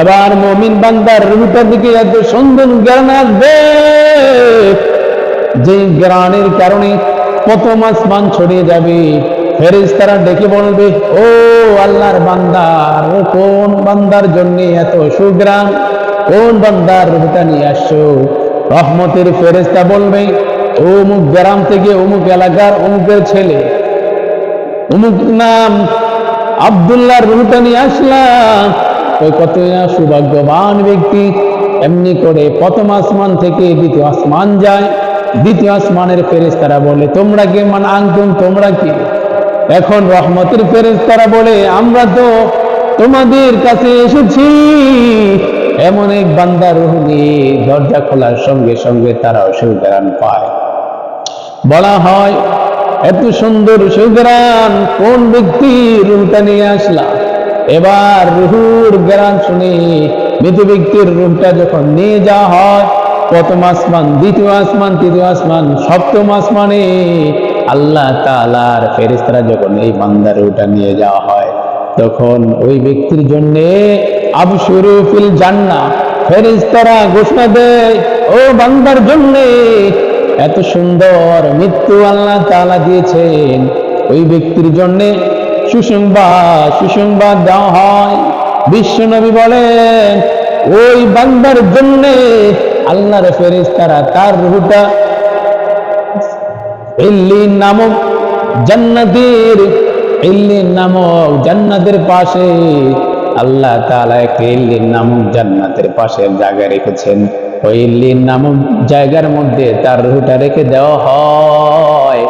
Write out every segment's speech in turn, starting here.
এবার মমিন বান্দার রুটার দিকে এত সুন্দর জ্ঞান আসবে। যে গ্রানের কারণে কত মাস আসমান ছড়িয়ে যাবে। ফেরেজ তারা ডেকে বলবে, ও আল্লাহর বান্দার কোন বান্দার জন্য এত সুগ্রাম কোন বান্দার রুটা নিয়ে আসছো? রহমতের ফেরেশতা বলবে, অমুক গ্রাম থেকে অমুক এলাকার অমুকের ছেলে, অমুক নাম আবদুল্লাহর রুটা নিয়ে আসলাম। ওই কত সৌভাগ্যবান ব্যক্তি, এমনি করে প্রথম আসমান থেকে দ্বিতীয় আসমান যায়। দ্বিতীয় আসমানের ফেরেশতারা বলে, তোমরা কে মানে আনতুম, তোমরা কি? এখন রহমতের ফেরেশতারা বলে, আমরা তো তোমাদের কাছে এসেছি। এমন এক বান্দার রুহ নিয়ে দরজা খোলার সঙ্গে সঙ্গে তারাও সুগ্রাণ পায়। বলা হয়, এত সুন্দর সুগ্রাণ, কোন ব্যক্তি রুহটা নিয়ে আসলা? এবার রুহুর গ্রান শুনে মৃত ব্যক্তির রুহটা যখন নিয়ে যাওয়া হয়, প্রথম আসমান, দ্বিতীয় আসমান, তৃতীয় আসমান, সপ্তম আসমানে আল্লাহ তালার ফেরিস্তারা যখন এই বান্দার রুহটা নিয়ে যাওয়া হয়, তখন ওই ব্যক্তির জন্য আবশুরু ফিল জান্না ফেরেস্তারা ঘোষণা দেয়, ও বান্দার জন্যে এত সুন্দর মৃত্যু আল্লাহ তাআলা দিয়েছেন। ওই ব্যক্তির জন্য সুসংবাদ সুসংবাদ দেওয়া হয়। বিশ্ব নবী বলেন, ওই বান্দার জন্য আল্লাহর তার রুহটা নামক জান্নাতের নামক জান্নাতের পাশে, আল্লাহ তাআলা নামক জান্নাতের পাশে জায়গা রেখেছেন। ওই ইল্লিন নামক জায়গার মধ্যে তার রুহটা রেখে দেওয়া হয়।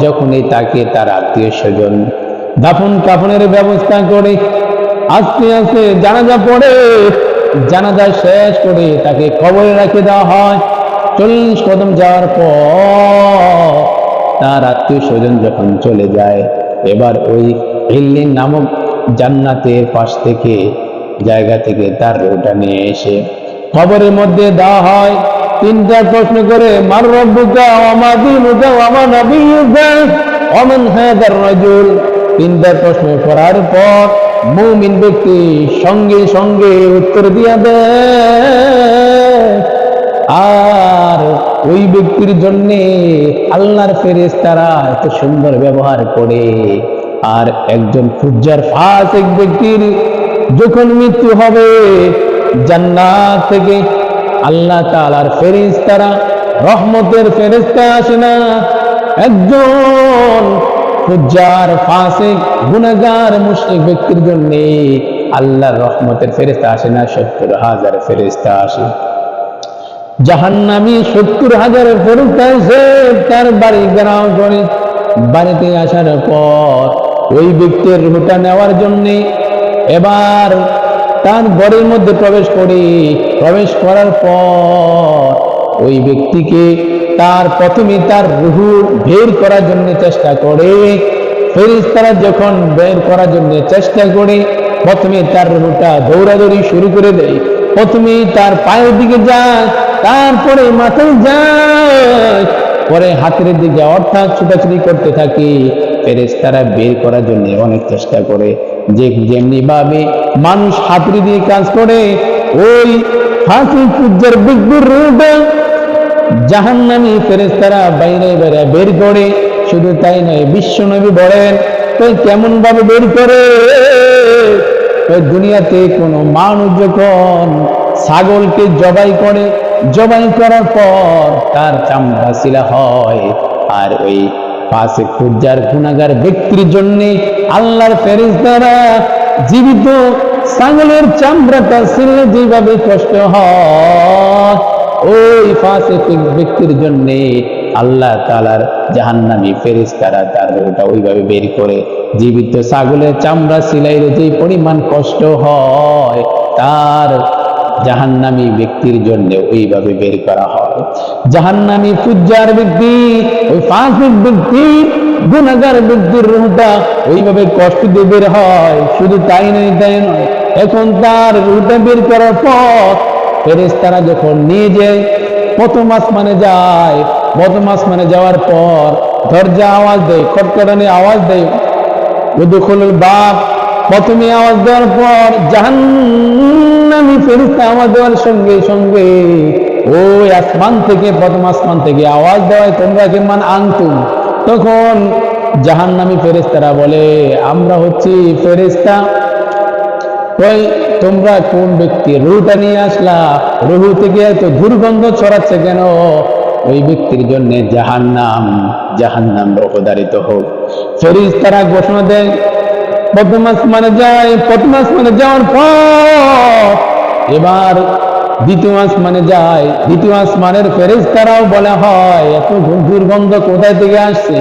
যখনই তাকে তার আত্মীয় স্বজন দাফন কাফনের ব্যবস্থা করে আস্তে আস্তে জানাজা পড়ে, জানাজা শেষ করে তাকে কবরে রেখে দেওয়া হয়। চল্লিশ কদম যাওয়ার পর তার আত্মীয় স্বজন যখন চলে যায়, এবার ওই ইল্লিন নামক জান্নাতের পাশ থেকে জায়গা থেকে তার রোটা নিয়ে এসে খবরের মধ্যে দেওয়া হয়। তিনটা প্রশ্ন করে, মার রব্বুকা ওমা দিনুকা ওমা নবিয়ুকা? ওমান হাদার রাজুল? তিনটা প্রশ্ন করার পর মুমিন ব্যক্তি সঙ্গে সঙ্গে উত্তর দিয়া দেয়, আর ওই ব্যক্তির জন্য আল্লাহর ফেরেস তারা এত সুন্দর ব্যবহার করে। আর একজন ফুজ্জার ফাঁস এক ব্যক্তির যখন মৃত্যু হবে, জান্নাত থেকে আল্লাহ তালার ফেরিস তারা রহমতের ফেরেস্তা আসে না। একজন ফুজ্জার, ফাসিক গুনাহগার মুশরিক ব্যক্তির জন্য আল্লাহর রহমতের ফেরেস্তা আসে না, সত্তর হাজার ফেরেস্তা আসে। জাহান্নামি সত্তর হাজার ফেরেস্তা এসে তার বাড়ি গ্রাম করে বাড়িতে আসার পর ওই ব্যক্তির রুটা নেওয়ার জন্যে এবার তার ঘরের মধ্যে প্রবেশ করে, প্রবেশ করার পর ওই ব্যক্তিকে তার প্রথমে তার রুহু বের করার জন্য চেষ্টা করে। ফেরিস্তারা যখন বের করার জন্য চেষ্টা করে, প্রথমে তার রুহুটা দৌড়াদৌড়ি শুরু করে দেয়। প্রথমে তার পায়ের দিকে যায়, তারপরে মাথায় যায়, পরে হাতের দিকে অর্থাৎ ছুটাছুটি করতে থাকে। ফেরেস্তারা বের করার জন্য অনেক চেষ্টা করে। যে যেমনি ভাবে মানুষ হাতুড়ি দিয়ে কাজ করে, ওই ফাঁসি পূজার বিদ্যুর রূপে জাহান্নামী ফেরেস্তারা বাইরে বাইরে বের করে, শুধু তাই নয় বিশ্ব নবী বলেন, তুই কেমন ভাবে বের করে? ওই দুনিয়াতে কোনো মানুষ যখন ছাগলকে জবাই করে, জবাই করার পর তার চামড়া শিলা হয়। আর ওই পাশে খুঁজার গুণাগার ব্যক্তির জন্য আল্লাহর ফেরেশতারা জীবিত ছাগলের চামড়াটা ছিঁড়লে যেভাবে কষ্ট হয় ওই ফাসিক ব্যক্তির জন্য আল্লাহ তালার জাহান্নামী ফেরেশতারা তার ওটা ওইভাবে বের করে, জীবিত ছাগলের চামড়া সিলাইলে যে পরিমাণ কষ্ট হয়, তার জাহান্নামী ব্যক্তির জন্য ওইভাবে বের করা হয়। জাহান্নামী ফুজ্জার ব্যক্তি, ওই ফাসিক ব্যক্তি, গুণাগার ব্যক্তির রুহটা ওইভাবে কষ্ট দিয়ে বের হয়। শুধু তাই নয় তাই নয়, এখন তার রুহটা বের করার পর ফেরেশতারা যখন নিয়ে যায় প্রথম আসমানে যায়, প্রথম আসমানে যাওয়ার পর দরজা আওয়াজ দেয় খটখটানি আওয়াজ দেয়, উদুখুল বাপ প্রথমে আওয়াজ দেওয়ার পর জাহান্নাম ফেরিস্তা আমার দেওয়ার সঙ্গে সঙ্গে ওই আসমান থেকে, প্রথম আসমান থেকে আওয়াজ দেওয়ায়, তোমরা কেমন আনতুম? তখন জাহান্নামী ফেরেস্তারা বলে, আমরা হচ্ছি ফেরেস্তা ওই তোমরা কোন ব্যক্তি রুহটা নিয়ে আসলা? রুহু থেকে এত দুর্গন্ধ ছড়াচ্ছে কেন? ওই ব্যক্তির জন্য জাহান্নাম জাহান্নাম রহদারিত হোক। ফেরিস তারা ঘোষণা দেয় প্রথম আসমানে যায় প্রথম আসমানে যাওয়ার পর। এবার দ্বিতীয় আসমানে যায়, দ্বিতীয় আসমানের ফেরেস তারাও বলা হয়, এত দুর্গন্ধ কোথায় থেকে আসছে?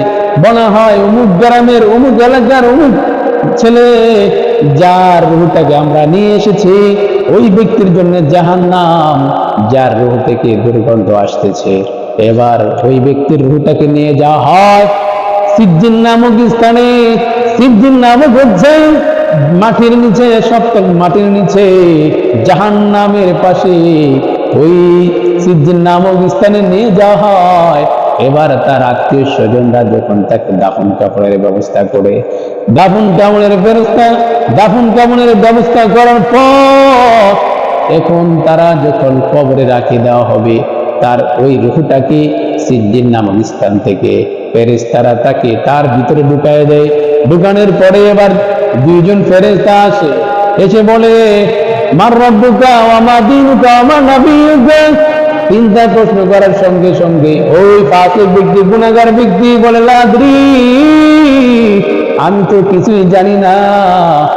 বলা হয়, অমুক গ্রামের, অমুক এলাকার অমুক ছেলে যার রুহটাকে আমরা নিয়ে এসেছি, ওই ব্যক্তির জন্য জাহান নাম যার রুহ থেকে দুর্গন্ধ আসতেছে। এবার ওই ব্যক্তির রুহটাকে নিয়ে যাওয়া হয় সিজ্জিন নামক স্থানে। সিজ্জিন নামক হচ্ছে মাটির নিচে, সপ্তম মাটির নিচে জাহান নামের পাশে। ওই সিজ্জিন নামক স্থানে নিয়ে যাওয়া হয়। এবার তার আত্মীয় স্বজনরা যখন তাকে দাফন কাপড়ের ব্যবস্থা করে, দাফন কাপড়ের ব্যবস্থা, দাফন কাপড়ের ব্যবস্থা করার পর এখন তারা যখন কবরে রাখি দেওয়া হবে, তার ওই রুহুটাকে সিদ্দিন নামক স্থান থেকে ফেরেস্তারা তাকে তার ভিতরে ঢুকায় দেয়। ঢুকানোর পরে এবার দুইজন ফেরেস্তা আসে। এসে বলে, মার রব্বুকা আমার দিনুকা আমার নবীকা চিন্তা প্রশ্ন করার সঙ্গে সঙ্গে ওই পাশের ব্যক্তি, গুণাগার ব্যক্তি বলে, লাদ্রি, আমি তো কিছুই জানি না,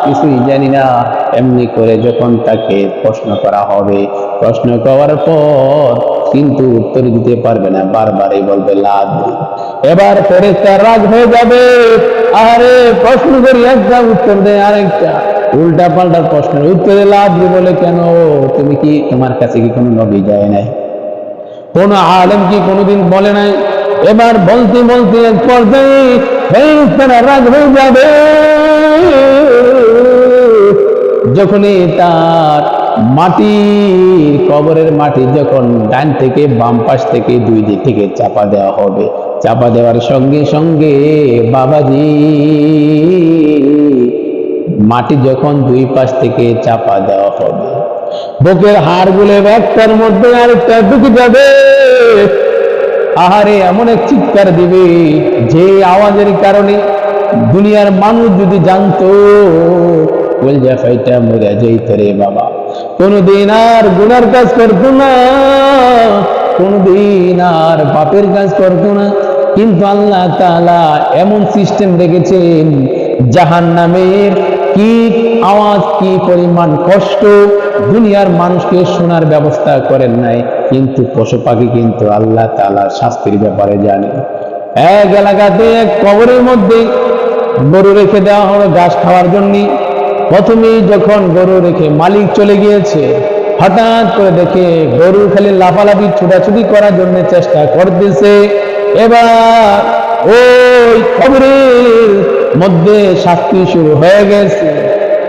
কিছুই জানি না। এমনি করে যখন তাকে প্রশ্ন করা হবে, প্রশ্ন করার পর কিন্তু উত্তর দিতে পারবে না, বারবারই বলবে, লাদ্রি। এবার ফেরেস্তার রাগ হয়ে যাবে। আরে প্রশ্ন করি, একটা উত্তর দেয় আরেকটা। উল্টা পাল্টা প্রশ্নের উত্তরে লাদ্রি বলে, কেন তুমি কি তোমার কাছে কি কোনো নবী যায় নাই? কোন আলেম কি কোনোদিন বলে নাই? এবার বলতে বলতে এক পর্যায়ে ফেরেশতারা রাগ হয়ে যাবে। যখনই তার মাটির কবরের মাটি যখন ডান থেকে বাম পাশ থেকে দুই দিক থেকে চাপা দেওয়া হবে, চাপা দেওয়ার সঙ্গে সঙ্গে বাবাজি মাটি যখন দুই পাশ থেকে চাপা দেওয়া হবে বুকের হাড় গুলে একটার মধ্যে আরেকটা ঢুকে যাবে। আহারে, এমন এক চিৎকার দিবে যে আওয়াজের কারণে দুনিয়ার মানুষ যদি জানতো বাবা। কোনদিন আর গুনার কাজ করতো না, কোনদিন আর পাপের কাজ করতো না। কিন্তু আল্লাহ তাআলা এমন সিস্টেম রেখেছেন জাহান নামের কি আওয়াজ, কি পরিমাণ কষ্ট, দুনিয়ার মানুষকে শোনার ব্যবস্থা করেন নাই। কিন্তু পশু পাখি কিন্তু আল্লাহ তাআলা শাস্তির ব্যাপারে জানে। এক এলাকাতে এক কবরের মধ্যে গরু রেখে দেওয়া হলো ঘাস খাওয়ার জন্য। প্রথমেই যখন গরু রেখে মালিক চলে গিয়েছে, হঠাৎ করে দেখে গরু খালি লাফালাফি, ছুটাছুটি করার জন্য চেষ্টা করতেছে। এবার ওই খবরের মধ্যে শাস্তি শুরু হয়ে গেছে।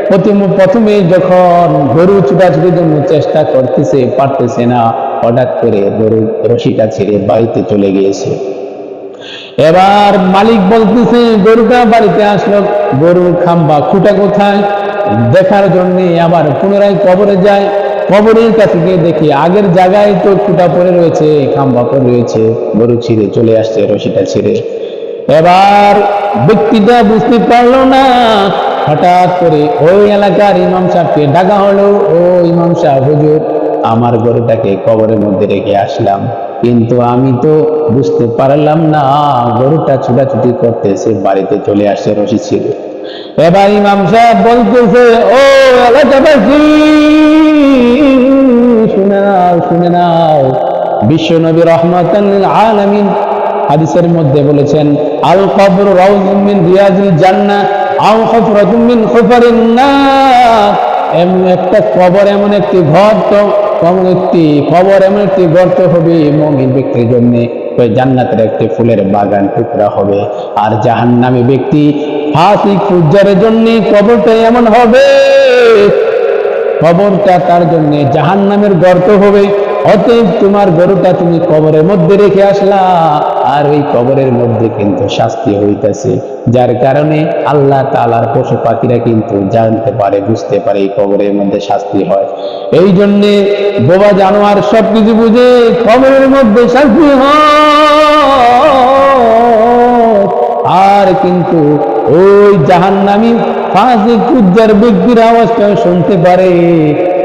প্রথম যখন গরু ছুটাছুটির জন্য চেষ্টা করতেছে, পারতেছে না, হঠাৎ করে গরু রশিটা ছেড়ে বাড়িতে চলে গিয়েছে। এবার মালিক বলতেছে, গরুটা বাড়িতে আসলো, গরুর খাম্বা খুঁটা কোথায়? দেখার জন্য আবার পুনরায় কবরে যায়। কবরের কাছে গিয়ে দেখি আগের জায়গায় তো খুঁটা পড়ে রয়েছে, খাম্বা পড়ে রয়েছে, গরু ছিঁড়ে চলে আসছে রশিটা ছিঁড়ে। এবার ব্যক্তিটা বুঝতে পারল না। হঠাৎ করে ওই এলাকার ইমাম সাহেবকে ডাকা হলো। ও ইমাম সাহেব, হুজুর, আমার গরুটাকে কবরের মধ্যে রেখে আসলাম। কিন্তু আমি তো বুঝতে পারলাম না গরুটা ছুটাছুটি করতেছে, বাড়িতে চলে আসছে রশি ছিল। এবার ইমাম সাহেব বলতেছে, ও এলাকাবাসী, শুনে নাও শুনে নাও। বিশ্ব নবী রহমতাল আলামিন হাদিসের মধ্যে বলেছেন, আল কবর রাউযুম মিন রিয়াজিল জান্নাহ, আও হুফরাতুম মিন হুফারিন নার। এমন একটা কবর, এমন একটি ঘর তো, এমন একটি কবর, এমন একটি গর্ত হবে মমিন ব্যক্তির জন্য। ওই জান্নাতের একটি ফুলের বাগান টুকরা হবে। আর জাহান্নামী ব্যক্তি ফাসিক ফুজ্জারের জন্য কবরটা এমন হবে, কবরটা তার জন্য জাহান নামের গর্ত হবে। অতএব তোমার গরুটা তুমি কবরের মধ্যে রেখে আসলা। আর ওই কবরের মধ্যে কিন্তু শাস্তি হইতেছে, যার কারণে আল্লাহ তালার পশু পাখিরা কিন্তু জানতে পারে, বুঝতে পারে এই কবরের মধ্যে শাস্তি হয়। এই জন্যে বোবা জানোয়ার সবকিছু বুঝে কবরের মধ্যে শাস্তি হয়। আর কিন্তু ওই জাহান্নামী ফাঁসি কুজ্জার ব্যক্তির আওয়াজটা শুনতে পারে,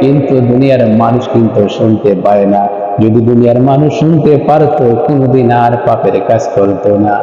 কিন্তু দুনিয়ার মানুষ কিন্তু শুনতে পায় না। যদি দুনিয়ার মানুষ শুনতে পারতো কোনোদিন আর পাপের কাজ করতো না।